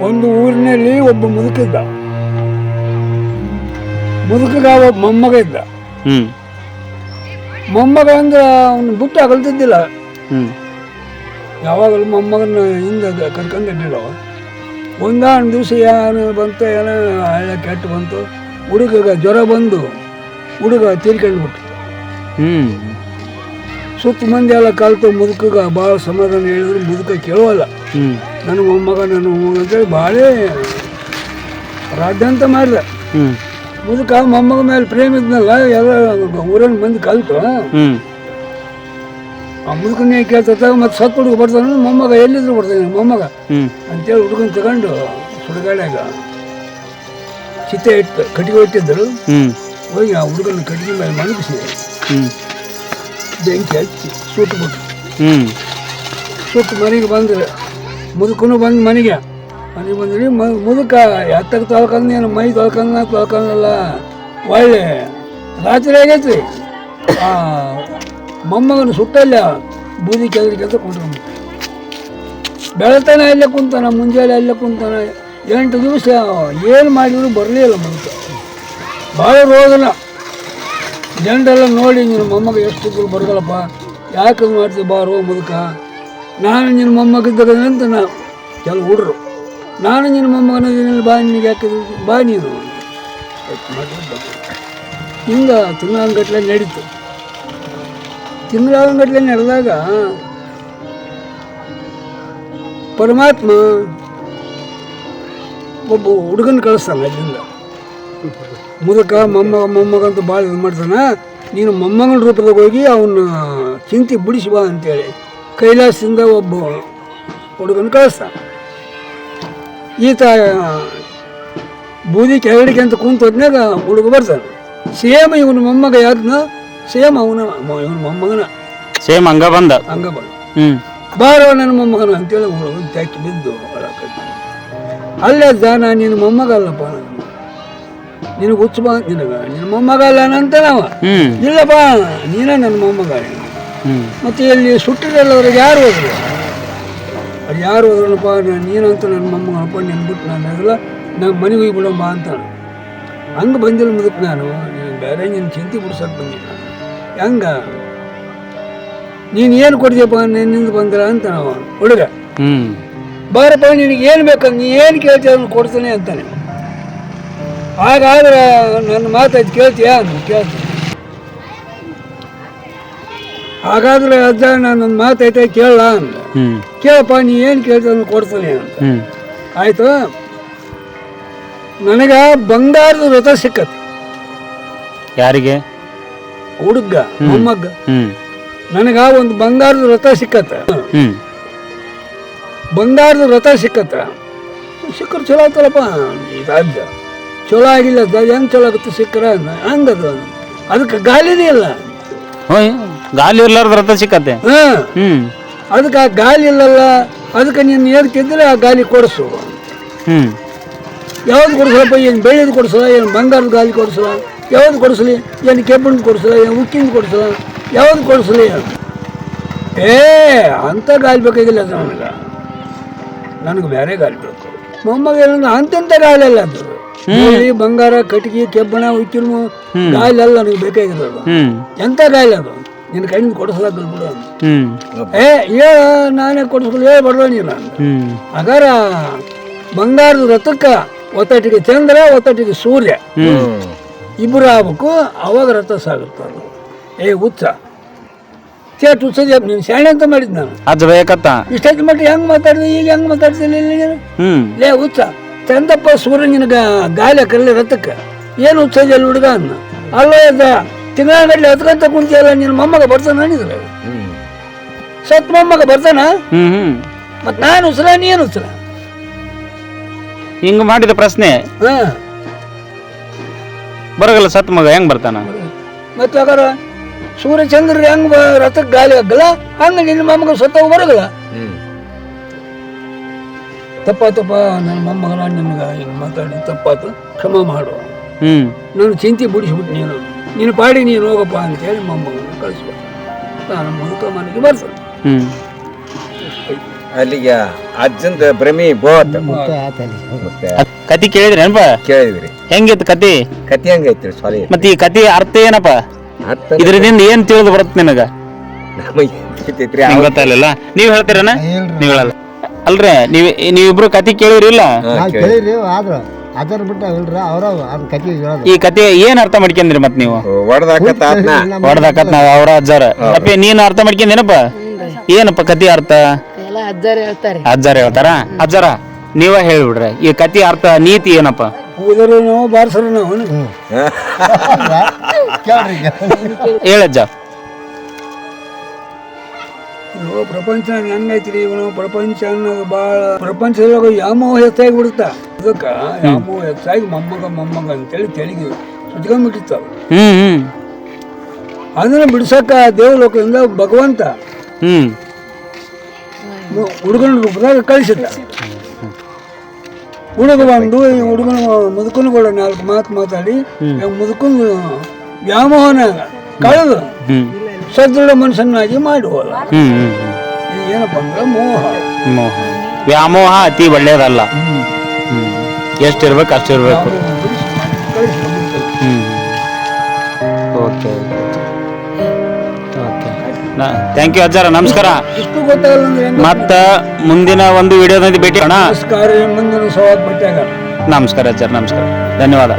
ಒಂದು ಊರಿನಲ್ಲಿ ಒಬ್ಬ ಮುದುಕಿದ್ದ ಮುದುಕಿಗ ಒಬ್ಬ ಮೊಮ್ಮಗ ಇದ್ದ. ಹ್ಮ್. ಮೊಮ್ಮಗ ಅಂದ್ರೆ ಅವನು ಬಿಟ್ಟು ಅಗಲ್ತಿದ್ದಿಲ್ಲ. ಹ್ಮ್. ಯಾವಾಗಲೂ ಮೊಮ್ಮಗನ ಹಿಂದೆ ಕರ್ಕೊಂಡು ಇದ್ದಿಲ್ಲ. ಒಂದಾನು ದಿವಸ ಏನು ಬಂತು ಏನೋ ಹಳ್ಳ ಕೆಟ್ಟು ಬಂತು ಹುಡುಗಗ ಜ್ವರ ಬಂದು ಹುಡುಗ ತೀರ್ಕೊಂಡು ಬಿಟ್ಟು ಹ್ಮ್. ಸುತ್ತ ಮಂದಿ ಎಲ್ಲ ಕಲ್ತು ಮುದುಕಗ ಭಾಳ ಸಮಾಧಾನ ಹೇಳಿದ್ರು ಮುದುಕ ಕೇಳೋಲ್ಲ ಹ್ಮ್. ನನ್ನ ಮೊಮ್ಮಗ ನನ್ನ ಮೊಮ್ಮಗ ಅಂತೇಳಿ ಭಾಳ ರಾಜ್ಯಾಂತ ಮಾಡಿದ ಮುದುಕ ಮೊಮ್ಮಗ ಮೇಲೆ ಪ್ರೇಮ ಇದ್ನಲ್ಲ ಎಲ್ಲ ಊರನ್ನ ಬಂದು ಕಲ್ತು. ಆ ಮುದುಕನೇ ಕೇಳ್ತ ಮತ್ತೆ ಸತ್ ಹುಡುಗ ಬರ್ತಾನ ಮೊಮ್ಮಗ ಎಲ್ಲಿದ್ರು ಬರ್ತಾನೆ ಮೊಮ್ಮಗ. ಅಂತೇಳಿ ಹುಡುಗನ ತಗೊಂಡು ಸುಡುಗಾಡ್ಯಾಗ ಚಿತ್ತೆ ಇಟ್ಟು ಕಟ್ಟಿಗೆ ಇಟ್ಟಿದ್ದರು ಹೋಗಿ ಆ ಹುಡುಗನ ಕಟ್ಟಿಗೆ ಮೇಲೆ ಮಲಗಿಸಿ ಬೆಂಕಿ ಹಚ್ಚಿ ಹ್ಮ್. ಸುಟ್ಟು ಮನೆಗೆ ಬಂದ್ರೆ ಮುದುಕನು ಬಂದು ಮನೆಗೆ. ಮನೆಗೆ ಬಂದ್ರಿ, ಮ, ಮುದುಕ ಎತ್ತಕ್ಕೆ ತೊಳ್ಕೊಂಡು ಏನು, ಮೈ ತೊಳ್ಕೊಂಡ ತೊಳ್ಕೊಂಡಲ್ಲ ಒಳ್ಳೆ. ರಾತ್ರಿ ಆಗೈತಿ ಆ, ಮೊಮ್ಮಗನ ಸುಟ್ಟಲ್ಲ ಬೂದಿ ಕೆದರಿ ಕೆಲಸ ಕುಂತ್ಕೊಂಡು ಬೆಳತಾನೆ ಅಲ್ಲೇ ಕುಂತಾನ, ಮುಂಜಾನೆ ಅಲ್ಲೇ ಕುಂತಾನ. ಎಂಟು ದಿವಸ ಏನು ಮಾಡಿದ್ರು ಬರಲಿಲ್ಲ ಮುದುಕ ಭಾಳ ರೋಗನ. ಜನರೆಲ್ಲ ನೋಡಿ ನಿನ್ನ ಮೊಮ್ಮಗ ಎಷ್ಟು ಬರೋದಲ್ಲಪ್ಪ ಯಾಕೆ ಮಾಡ್ತೀವಿ ಬಾರೋ ಮುದುಕ. ನಾನು ನಿನ್ನ ಮೊಮ್ಮಗಿದ್ದಾಗ ಅಂತ ನಾವು ಕೆಲವು ಹುಡ್ರು. ನಾನು ನಿನ್ನ ಮೊಮ್ಮಗನ ಬಾ ನಿನಗೆ ಯಾಕೆ ಇದು? ಬಾ ನೀನು. ಹಿಂಗೆ ತಿಂಗಳಾಂಗಟ್ಲೆ ನಡೀತು. ತಿಂಗಳಾಂಗಟ್ಲೆ ನಡೆದಾಗ ಪರಮಾತ್ಮ ಒಬ್ಬ ಹುಡುಗನ ಕಳಿಸ್ತಾನೆ ಅಲ್ಲಿಂದ. ಮುದುಕ ಮೊಮ್ಮಗ ಮೊಮ್ಮಗ ಅಂತ ಭಾಳ ಇದು ಮಾಡ್ತಾನೆ. ನೀನು ಮೊಮ್ಮಗನ ರೂಪದಾಗ ಹೋಗಿ ಅವನ್ನ ಚಿಂತೆ ಬಿಡಿಸಿ ಬಾ ಅಂತೇಳಿ. ಕೈಲಾಸದಿಂದ ಒಬ್ಬ ಹುಡುಗನ ಕಳಿಸ್ತಾನೆ ಈತ ಬೂದಿ ಕೆಳಗಡೆ ಅಂತ ಕುಂತ ಹೊತ್ನ್ಯಾಗ ಹುಡುಗ ಬರ್ತಾನೆ. ಸೇಮ್ ಇವನ ಮೊಮ್ಮಗ ಯಾರನ್ನ ಸೇಮ್ ಅವನ ಇವನ ಮೊಮ್ಮಗನ. ಸೇಮ್ ಹಂಗ ಬಂದ. ಹಂಗ ಬಂದ. ಬಾರೋ ನನ್ನ ಮೊಮ್ಮಗನ ಅಂತೇಳಿ ಹುಡುಗ ತೆಕ್ಕಿ ಬಿದ್ದು ಅಲ್ಲೇ ಜಾನ ನಿನ್ನ ಮೊಮ್ಮಗ ಅಲ್ಲಪ್ಪ ನಿನಗೆ ಹುಚ್ಚ ನಿನಗ ನಿನ್ನ ಮೊಮ್ಮಗ ಅಲ್ಲ ಅಂತ ನಾವ ಇಲ್ಲಪ್ಪ ನೀನ ನನ್ನ ಮೊಮ್ಮಗ ಮತ್ತೆ ಇಲ್ಲಿ ಸುಟ್ಟಿರಲ್ಲ ಅವ್ರಿಗೆ ಯಾರು ಹೋದ್ರು? ಅದು ಯಾರು ಹೋದ್ರಲ್ಲಪ್ಪ ನಾನು ನೀನಂತ ನನ್ನ ಮೊಮ್ಮಗನಪ್ಪ ನೆನ್ಬಿಟ್ಟು ನಾನು ಅದಲ್ಲ ನಾನು ಮನೆಗೆ ಹೋಗಿ ಬಿಡಮ್ಮ ಅಂತ ಹಂಗೆ ಬಂದಿಲ್ಲ ಮುದಕ್ಕೆ ನಾನು. ನೀನು ಬೇರೆ ನಿನ್ನ ಚಿಂತೆ ಬಿಡ್ಸಕ್ಕೆ ಬಂದಿಲ್ಲ. ಹೆಂಗ? ನೀನು ಏನು ಕೊಡ್ತೀಯಪ್ಪ? ನಿನ್ನಿಂದ ಬಂದಿರ ಅಂತ ನಾವು. ಹುಡುಗ ಬಾರಪ್ಪ ನಿನಗೆ ಏನು ಬೇಕು ನೀ ಏನು ಕೇಳ್ತೀಯ ಅದನ್ನು ಕೊಡ್ತಾನೆ ಅಂತಾನೆ. ಹಾಗಾದ್ರೆ ನನ್ನ ಮಾತಾಯ್ತು ಕೇಳ್ತೀಯಾ ನಾನು ಕೇಳ್ತೀನಿ. ಹಾಗಾದ್ರೆ ಅಜ್ಜ ನನ್ನ ಮಾತೈತೆ ಕೇಳಲ್ಲ ಹ್ಮ್. ಕೇಳಪ್ಪ ನೀ ಏನು ಕೇಳ್ತೀಯ ಕೊಡ್ತೀನಿ ಅಂತ. ಆಯ್ತು? ನನಗೆ ಬಂಗಾರದ ವ್ರತ ಸಿಕ್ಕತ್ ಯಾರಿಗೆ? ಹುಡುಗ ಮೊಮ್ಮಗ್ಗ ನನಗ ಒಂದು ಬಂಗಾರದ ವ್ರತ ಸಿಕ್ಕತ್ತ. ಬಂಗಾರದ ವ್ರತ ಸಿಕ್ಕತ್ತ. ಸಿಕ್ಕರು ಚಲೋ ಆತಲ್ಲಪ್ಪ ಅಜ್ಜ ರಾಜ್ಯ. ಚಲೋ ಆಗಿಲ್ಲ ಅಜ್ಜ ಹೆಂಗ್ ಚಲೋ ಆಗುತ್ತೆ ಸಿಕ್ಕರ ಹಂಗದ ಅದಕ್ಕೆ ಗಾಲಿನೇ ಇಲ್ಲ. ಗಾಲಿ ಇರ್ಲಾರ್ದ ರಥ ಸಿಕ್ಕತ್ತೆ. ಹಾ. ಹ್ಮ್. ಅದಕ್ಕೆ ಆ ಗಾಲಿ ಇಲ್ಲಲ್ಲ ಅದಕ್ಕೆ ನೀನು ಏನು ತಿಂದ್ರೆ ಆ ಗಾಲಿ ಕೊಡಿಸು. ಹ್ಮ್. ಯಾವ್ದು ಕೊಡಿಸಲಪ್ಪ ಏನು ಬೆಳ್ಳಿದು ಕೊಡಿಸಲ ಏನು ಬಂಗಾರದ ಗಾಲಿ ಕೊಡಿಸಲ ಯಾವ್ದು ಕೊಡಿಸ್ಲಿ ಏನು ಕೆಬ್ಬಣ್ಣದ ಕೊಡಿಸಲ ಏನು ಉಕ್ಕಿಂದ ಕೊಡಿಸಲ ಯಾವ್ದು ಕೊಡಿಸ್ಲಿ. ಏ ಅಂಥ ಗಾಲಿ ಬೇಕಾಗಿಲ್ಲ ಅದು ನನಗೆ ನನಗೆ ಬೇರೆ ಗಾಲಿ ಬೇಕು. ಮೊಮ್ಮಗ ಏನಂದ್ರೆ ಅಂತ ಗಾಲಿ ಅಲ್ಲ ಅದು. ಬೆಳ್ಳಿ ಬಂಗಾರ ಕಟ್ಗಿ ಕೆಬ್ಬಣ ಉಕ್ಕಿನ ಗಾಲಿ ಅಲ್ಲ ನನಗೆ ಬೇಕಾಗಿಲ್ಲ ಹ್ಮ್. ಎಂಥ ಗಾಲಿ ಅದು? ನಿನ್ನ ಕೈಯಿಂದ ಕೊಡಿಸಲ್ಲ ಬಿಡು ಏ ಏ ನಾನೇ ಕೊಡಿಸ್ಕೊಳ್ಳಿ ಬಡವ ನೀನು ಅಗರ ಬಂಗಾರದ ರಥಕ್ಕೆ ಒತ್ತಟಿಗೆ ಚಂದ್ರ ಒತ್ತಟಿಗೆ ಸೂರ್ಯ ಇಬ್ಬರು ಆಗ್ಬೇಕು ಅವಾಗ ರಥ ಸಾಗುತ್ತೆ ಅದು. ಏ ಉಚ್ಚ ಚೇಟ್ ಹುಚ್ಚದ ನೀನು ಶಾಣೆ ಅಂತ ಮಾಡಿದ್ ನಾನು. ಅದು ಬೇಕತ್ತ. ಇಷ್ಟೊತ್ತು ಮಟ್ಟ ಹೆಂಗ್ ಮಾತಾಡಿದೆ ಈಗ ಹೆಂಗ್ ಮಾತಾಡ್ತೀನಿ ಲೇ ಉಚ್ಚ ಚಂದಪ್ಪ ಸೂರ್ಯ ನಿನಗೆ ಗಾಳಿ ಕರಲಿ ರಥಕ್ಕೆ? ಏನು ಎಲ್ಲಿ ಹುಡುಗ ಅನ್ನ ಅಲ್ಲ ಇದ್ದ ತಿಂಗಳಗಡ್ಲೆ ಹತ್ಕೊಂತ ಕುಂತಿಯಲ್ಲ ನಿನ್ನ ಮೊಮ್ಮಗ ಬರ್ತಾನ ಅನಿದ್ರೆ. ಸತ್ ಮೊಮ್ಮಗ ಬರ್ತಾನ? ಹ್ಮ್ ಮತ್ ನಾನು ಉಸಿರ ನೀನು ಉಸಿರ? ಹಿಂಗ ಮಾಡಿದ ಪ್ರಶ್ನೆ. ಹಾ. ಬರಗಲ್ಲ ಸತ್ ಮಗ ಹೆಂಗ್ ಬರ್ತಾನ? ಮತ್ತೆ ಯಾಕಾರ ಸೂರ್ಯಚಂದ್ರ ಹೆಂಗ್ ಬ- ರಥಕ್ಕೆ ಗಾಳಿ ಆಗಲ್ಲ ಹಂಗ ನಿನ್ನ ಮೊಮ್ಮಗ ಸತ್ತ ಬರಗಲ್ಲ? ತಪ್ಪ ನನ್ನ ಮೊಮ್ಮಗನ ನಿನ್ಗ ಹಿಂಗ್ ಮಾತಾಡಿ ತಪ್ಪಾತು ಕ್ಷಮ ಮಾಡು. ಹ್ಮ್. ನಾನು ಚಿಂತೆ ಬಿಡಿಸ್ಬಿಟ್ಟು ನೀನು. ನೀನು ಪಾಡಿ ನೀನು ಹೋಗಪ್ಪ ಅಂತೇಳಿ ಮೊಮ್ಮಗನ ಕಳಿಸ್ಬೇಕು. ನಾನು ಮುದುಕ ಮನೆಗೆ ಬರ್ತದೆ ಹ್ಮ್. ಅಲ್ಲಿಗೆ ಅಜ್ಜಂದ ಭ್ರಮಿ ಬೋತ್. ಕತಿ ಕೇಳಿದ್ರಿ ಏನಪ್ಪ? ಕೇಳಿದ್ರಿ. ಹೆಂಗಿತ್ತು ಕತಿ? ಕತಿ ಹೆಂಗೈತ್ರಿ ಸಾರಿ ಮತ್ತೆ ಈ ಕತಿ ಅರ್ಥ ಏನಪ್ಪ? ಅರ್ಥ ಇದರಿಂದ ಏನ್ ತಿಳಿದು ಬರುತ್ತೆ ನಿನಗ? ನಮಗೆ ಗೊತ್ತಾಗಲಿಲ್ಲ. ನೀವ್ ಹೇಳ್ತೀರನ? ನೀವ್ ಹೇಳಲ್ಲ ಅಲ್ರಿ ನೀವ್ ನೀವಿಬ್ರು ಕತಿ ಕೇಳಿರಿ ಇಲ್ಲ? ಕೇಳಿರಿ ಆದ್ರ. ಅದನ್ನ ಬಿಟ್ಟು ಅವ್ರ ಕತೆ ಹೇಳೋದು. ಈ ಕತೆ ಏನ್ ಅರ್ಥ ಮಾಡ್ಕೊಂಡ್ರಿ ಮತ್ ನೀವು? ಹೊಡೆದಾಕತ್ತ ಆತ್ನ. ಹೊಡೆದಾಕತ್ ನಾವ್ ಅವ್ರ ಅಜ್ಜಾರ. ಅಪ್ಪಿ ನೀನ್ ಅರ್ಥ ಮಾಡ್ಕೊಂಡೇನಪ್ಪ ಏನಪ್ಪ ಕತೆ ಅರ್ಥ? ಎಲ್ಲ ಅಜ್ಜಾರು ಹೇಳ್ತಾರೆ. ಅಜ್ಜಾರ ಹೇಳ್ತಾರ? ಅಜ್ಜಾರ ನೀವ ಹೇಳ್ಬಿಡ್ರಿ. ಈ ಕತೆ ಅರ್ಥ ನೀತಿ ಏನಪ್ಪ? ಕೇಳ್ರಿ. ಈಗ ಹೇಳಜ್ಜ ಪ್ರಪಂಚ ಹೆಂಗೈತ್ರಿ ಇವನು ಪ್ರಪಂಚ ಅನ್ನೋದು ಭಾಳ ಪ್ರಪಂಚದೊಳಗೆ ಯಾಮೋ ಹೆಚ್ಚಾಗಿ ಬಿಡುತ್ತ? ಅದಕ್ಕೆ ಯಾಮೋ ಹೆಚ್ಚಾಗಿ ಮೊಮ್ಮಗ ಮೊಮ್ಮಗ ಅಂತೇಳಿ ತೆಳಿಗೆ ಸುತ್ಕೊಂಡ್ಬಿಟ್ಟಿರ್ತಾವ ಹ್ಮ್ ಹ್ಮ್. ಅದನ್ನ ಬಿಡ್ಸಕ್ಕ ದೇವಲೋಕದಿಂದ ಭಗವಂತ ಹ್ಮ್. ಹುಡುಗನ ರೂಪದಾಗ ಕಳಿಸಿದ್ದ. ಹುಡುಗ ಬಂದು ಈ ಹುಡುಗನ ಮುದುಕನ ಕೂಡ ನಾಲ್ಕು ಮಾತು ಮಾತಾಡಿ ಮುದುಕನ್ ವ್ಯಾಮೋಹನ ಕಳೆದು ಸದೃಢ ಮನುಷ್ಯನಾಗಿ ಮಾಡಿ ಹೋದ ಏನಪ್ಪ ಅಂದ್ರೆ ಮೋಹ. ಮೋಹ. ವ್ಯಾಮೋಹ ಅತಿ ಒಳ್ಳೇದಲ್ಲ. ಅಷ್ಟಿರ್ಬೇಕು ಕಳಿಸಿದ ಮುದುಕನ. ಹ್ಮ್. Okay okay. ಥ್ಯಾಂಕ್ ಯು ಅಜ್ಜಾರ ನಮಸ್ಕಾರ. ಇಷ್ಟು ಗೊತ್ತಾಗಲ್ಲ ಅಂದ್ರೆ ಹೆಂಗ ಮತ್ತ ಮುಂದಿನ ಒಂದು ವಿಡಿಯೋದಲ್ಲಿ ಭೇಟಿ ನಮಸ್ಕಾರ ಮುಂದಿನ ಸವಾಲ್ ನಮಸ್ಕಾರ ಅಜ್ಜಾರ ನಮಸ್ಕಾರ. ಧನ್ಯವಾದ.